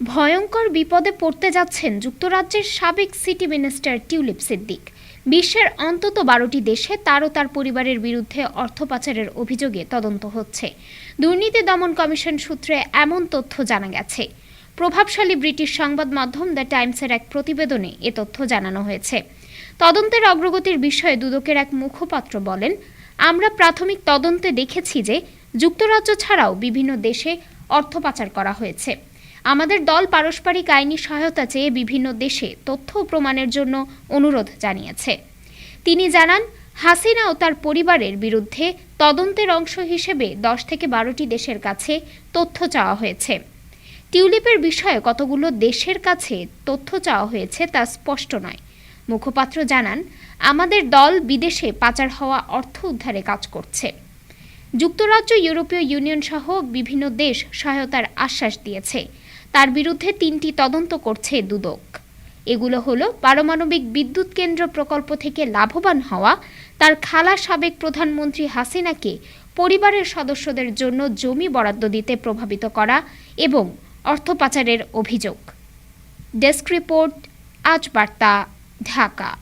ভয়ঙ্কর বিপদে পড়তে যাচ্ছেন যুক্তরাজ্যের সাবেক সিটি মিনিস্টার টিউলিপ সিদ্দিক। বিশ্বের অন্তত বারোটি দেশে তার ও তার পরিবারের বিরুদ্ধে অর্থ পাচারের অভিযোগে তদন্ত হচ্ছে। দুর্নীতি দমন কমিশন সূত্রে এমন তথ্য জানা গেছে। প্রভাবশালী ব্রিটিশ সংবাদ মাধ্যম দ্য টাইমসের এক প্রতিবেদনে এ তথ্য জানানো হয়েছে। তদন্তের অগ্রগতির বিষয়ে দুদকের এক মুখপাত্র বলেন, আমরা প্রাথমিক তদন্তে দেখেছি যে যুক্তরাজ্য ছাড়াও বিভিন্ন দেশে অর্থ পাচার করা হয়েছে। আমাদের দল পারস্পরিক আইনি সহায়তা চেয়ে বিভিন্ন দেশে তথ্য প্রমাণের জন্য অনুরোধ জানিয়েছে। তিনি জানান, হাসিনা ও তার পরিবারের বিরুদ্ধে তদন্তের অংশ হিসেবে দশ থেকে বারোটি দেশের কাছে তথ্য চাওয়া হয়েছে। টিউলিপের বিষয়ে কতগুলো দেশের কাছে তথ্য চাওয়া হয়েছে তা স্পষ্ট নয়। মুখপাত্র জানান, আমাদের দল বিদেশে পাচার হওয়া অর্থ উদ্ধারে কাজ করছে। যুক্তরাজ্য, ইউরোপীয় ইউনিয়ন সহ বিভিন্ন দেশ সহায়তার আশ্বাস দিয়েছে। তার বিরুদ্ধে তিনটি তদন্ত করছে দুদক। এগুলো হলো পারমাণবিক বিদ্যুৎ কেন্দ্র প্রকল্প থেকে লাভবান হওয়া, তার খালা সাবেক প্রধানমন্ত্রী হাসিনাকে পরিবারের সদস্যদের জন্য জমি বরাদ্দ দিতে প্রভাবিত করা এবং অর্থ পাচারের অভিযোগ। ডেস্ক রিপোর্ট, আজ বার্তা, ঢাকা।